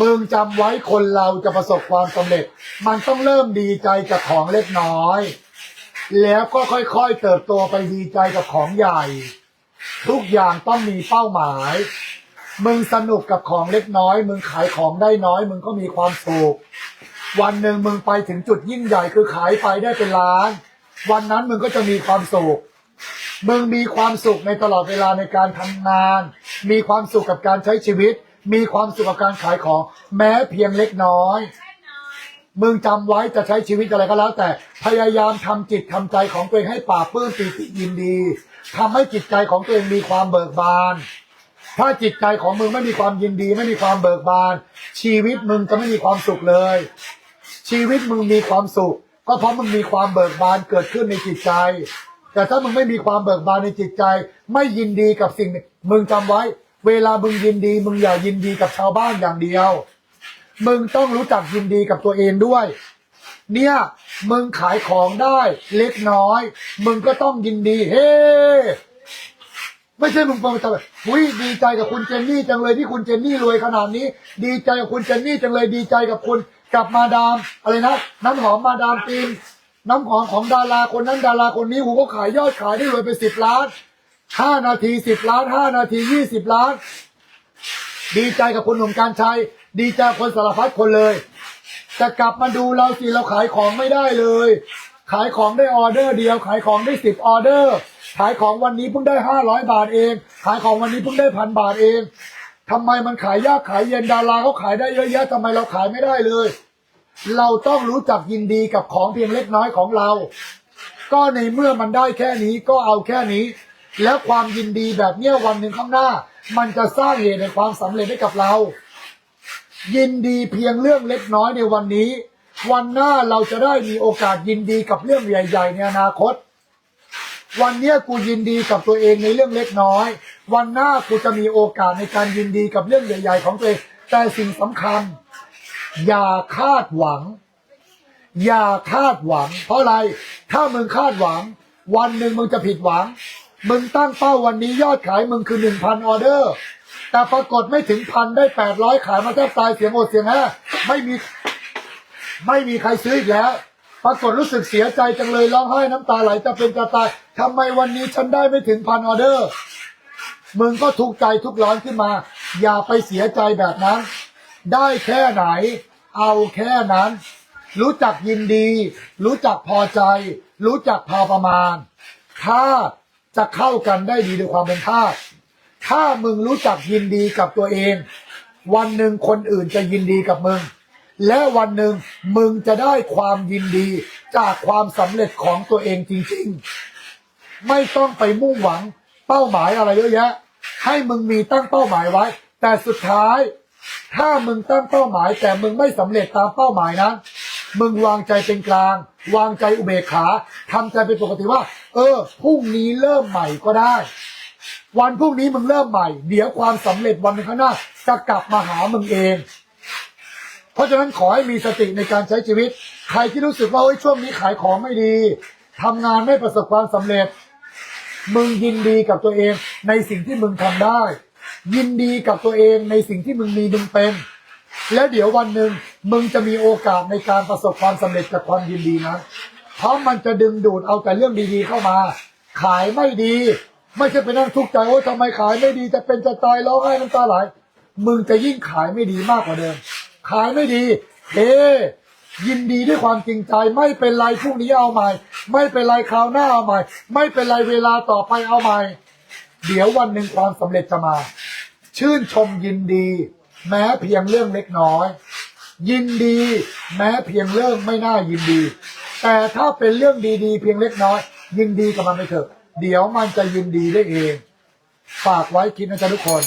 มึงจำไว้คนเราจะประสบความสำเร็จ มันต้องเริ่มดีใจกับของเล็กน้อย แล้วก็ค่อยๆเติบโตไปดีใจกับของใหญ่ ทุกอย่างต้องมีเป้าหมาย มึงสนุกกับของเล็กน้อย มึงขายของได้น้อย มึงก็มีความสุขวันหนึ่งมึงไปถึงจุดยิ่งใหญ่คือขายไปได้เป็นล้าน วันนั้นมึงก็จะมีความสุขมึงมีความสุขในตลอดเวลาในการทำงาน มีความสุขกับการใช้ชีวิต มีความสุขกับการขายของ แม้เพียงเล็กน้อย มึงจำไว้จะใช้ชีวิตอะไรก็แล้ว แต่พยายามทำจิตทำใจของตัวเองให้ปราบปลื้มปีติยินดีทำให้จิตใจของตัวเองมีความเบิกบาน ถ้าจิตใจของมึงไม่มีความยินดี ไม่มีความเบิกบาน ชีวิตมึงจะไม่มีความสุขเลย ชีวิตมึงมีความสุข ก็เพราะมึงมีความเบิกบานเกิดขึ้นในจิตใจ แต่ถ้ามึงไม่มีความเบิกบานในจิตใจ ไม่ยินดีกับสิ่งนี้มึงจำไว้ เวลามึงยินดี มึงอย่ายินดีกับชาวบ้านอย่างเดียว มึงต้องรู้จักยินดีกับตัวเองด้วย เนี่ย มึงขายของได้เล็กน้อย มึงก็ต้องยินดี เฮ้ไม่ใช่มึงฟังแต่แบบอุ้ยดีใจกับคุณเจนนี่จังเลยที่คุณเจนนี่รวยขนาดนี้ ดีใจกับคุณเจนนี่จังเลยดีใจกับคุณกับมาดามอะไรนะน้ำหอมมาดามฟินน้ำหอมของดาราคนนั้นดาราคนนี้หูก็ขายยอดขายได้รวยไปสิบล้าน ห้านาทีสิบล้านห้านาทียี่สิบล้าน ดีใจกับคุณหนุ่มการชัย ดีใจคนสารพัดคนเลยแต่กลับมาดูเราสิเราขายของไม่ได้เลย ขายของได้ออเดอร์เดียว ขายของได้สิบออเดอร์ ขายของวันนี้เพิ่งได้ห้าร้อยบาทเอง ขายของวันนี้เพิ่งได้พันบาทเองทำไมมันขายยากขายเย็นดาราเขาขายได้เยอะแยะทำไมเราขายไม่ได้เลย เราต้องรู้จักยินดีกับของเพียงเล็กน้อยของเรา ก็ในเมื่อมันได้แค่นี้ก็เอาแค่นี้ แล้วความยินดีแบบเนี้ยวันหนึ่งข้างหน้า มันจะสร้างเหตุในความสำเร็จให้กับเรา ยินดีเพียงเรื่องเล็กน้อยในวันนี้ วันหน้าเราจะได้มีโอกาสยินดีกับเรื่องใหญ่ ๆ ในอนาคต วันเนี้ยกูยินดีกับตัวเองในเรื่องเล็กน้อย วันหน้ากูจะมีโอกาสในการยินดีกับเรื่องใหญ่ ๆ ของตัวเองแต่สิ่งสำคัญ อย่าคาดหวัง อย่าคาดหวัง เพราะอะไร ถ้ามึงคาดหวัง วันหนึ่งมึงจะผิดหวัง มึงตั้งเป้าวันนี้ยอดขายมึงคือหนึ่งพันออเดอร์ แต่ปรากฏไม่ถึงพันได้แปดร้อยขายมาแทบตายเสียงโอดเสียงแห่ไม่มี ไม่มีใครซื้ออีกแล้ว ปรากฏรู้สึกเสียใจจังเลยร้องไห้น้ำตาไหลจะเป็นจะตายทำไมวันนี้ฉันได้ไม่ถึงพันออเดอร์ มึงก็ทุกใจทุกร้อนขึ้นมา อย่าไปเสียใจแบบนั้น ได้แค่ไหน เอาแค่นั้น รู้จักยินดี รู้จักพอใจ รู้จักพอประมาณ ถ้า จะเข้ากันได้ดีด้วยความเป็นทาสถ้ามึงรู้จักยินดีกับตัวเอง วันหนึ่งคนอื่นจะยินดีกับมึง และวันหนึ่งมึงจะได้ความยินดีจากความสำเร็จของตัวเองจริงๆ ไม่ต้องไปมุ่งหวังเป้าหมายอะไรเยอะแยะ ให้มึงมีตั้งเป้าหมายไว้ แต่สุดท้าย ถ้ามึงตั้งเป้าหมาย แต่มึงไม่สำเร็จตามเป้าหมายนั้นมึงวางใจเป็นกลาง วางใจอุเบกขาทำใจเป็นปกติว่า เออพรุ่งนี้เริ่มใหม่ก็ได้ วันพรุ่งนี้มึงเริ่มใหม่ เดี๋ยวความสำเร็จวันข้างหน้าจะกลับมาหามึงเอง เพราะฉะนั้นขอให้มีสติในการใช้ชีวิต ใครที่รู้สึกว่าเฮ้ยช่วงนี้ขายของไม่ดีทำงานไม่ประสบความสำเร็จ มึงยินดีกับตัวเอง ในสิ่งที่มึงทำได้ ยินดีกับตัวเองในสิ่งที่มึงมีมึงเป็น แล้วเดี๋ยววันหนึ่ง มึงจะมีโอกาสในการประสบความสำเร็จจากความยินดีนะเพราะมันจะดึงดูดเอาแต่เรื่องดีๆเข้ามา ขายไม่ดี ไม่ใช่ไปนั่งทุกข์ใจว่าทำไมขายไม่ดีจะเป็นจะตายร้องไห้น้ำตาไหลมึงจะยิ่งขายไม่ดีมากกว่าเดิม ขายไม่ดีเฮ้ยินดีด้วยความจริงใจไม่เป็นไรพรุ่งนี้เอาใหม่ ไม่เป็นไรคราวหน้าเอาใหม่ ไม่เป็นไรเวลาต่อไปเอาใหม่ เดี๋ยววันหนึ่งความสำเร็จจะมา ชื่นชมยินดี แม้เพียงเรื่องเล็กน้อย ยินดีแม้เพียงเรื่องไม่น่ายินดี แต่ถ้าเป็นเรื่องดีๆ เพียงเล็กน้อย ยินดีกับมันไปเถอะ เดี๋ยวมันจะยินดีได้เอง ฝากไว้คิดนะจ๊ะทุกคน